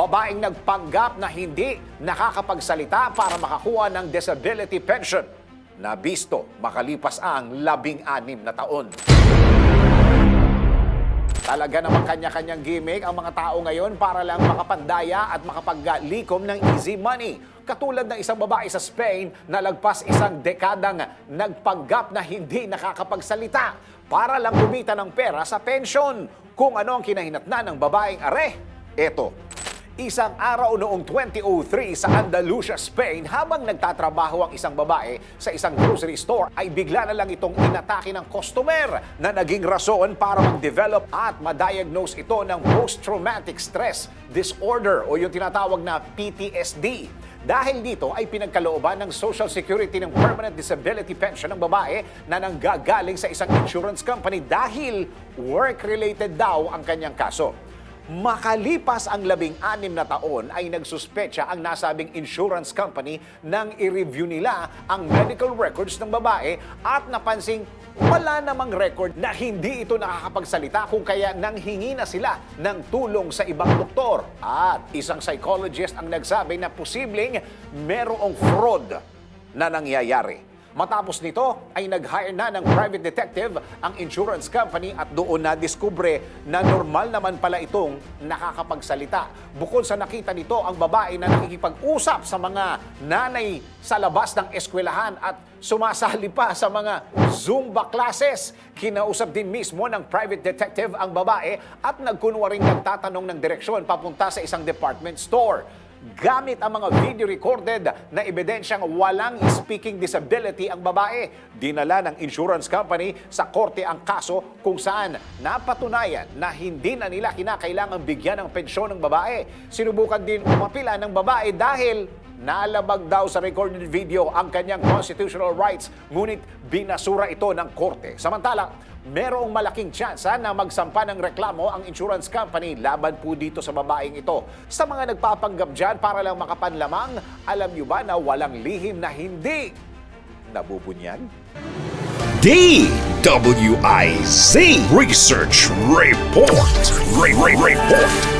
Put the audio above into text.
babaeng nagpanggap na hindi nakakapagsalita para makakuha ng disability pension. Nabisto makalipas ang labing-anim na taon. Talaga namang kanya-kanyang gimmick ang mga tao ngayon para lang makapandaya at makapaglikom ng easy money. Katulad ng isang babae sa Spain na lagpas isang dekadang nagpanggap na hindi nakakapagsalita para lang kumita ng pera sa pension. Kung ano ang kinahinatnan ng babaeng are, eto. Isang araw noong 2003 sa Andalusia, Spain, habang nagtatrabaho ang isang babae sa isang grocery store, ay bigla na lang itong inatake ng customer na naging rason para mag-develop at ma-diagnose ito ng post-traumatic stress disorder o yung tinatawag na PTSD. Dahil dito ay pinagkalooban ng Social Security ng Permanent Disability Pension ng babae na nanggagaling sa isang insurance company dahil work-related daw ang kanyang kaso. Makalipas ang labing-anim na taon ay nagsuspecha ang nasabing insurance company nang i-review nila ang medical records ng babae at napansing wala namang record na hindi ito nakakapagsalita kung kaya nanghingi na sila ng tulong sa ibang doktor. At isang psychologist ang nagsabi na posibleng merong fraud na nangyayari. Matapos nito ay nag-hire na ng private detective ang insurance company at doon na diskubre na normal naman pala itong nakakapagsalita. Bukod sa nakita nito ang babae na nakikipag-usap sa mga nanay sa labas ng eskwelahan at sumasali pa sa mga Zumba classes. Kinausap din mismo ng private detective ang babae at nagkunwaring nagtatanong ng direksyon papunta sa isang department store gamit ang mga video recorded na ebidensyang walang speaking disability ang babae. Dinala ng insurance company sa korte ang kaso kung saan napatunayan na hindi na nila kinakailangang bigyan ng pensyon ng babae. Sinubukan din umapila ng babae dahil nalabag daw sa recorded video ang kanyang constitutional rights ngunit binasura ito ng korte. Samantala, merong malaking tsansa na magsampa ng reklamo ang insurance company laban po dito sa babaeng ito. Sa mga nagpapanggap dyan para lang makapanlamang, alam nyo ba na walang lihim na hindi nabubunyag? DWIZ Research Report. Re- Re- Report.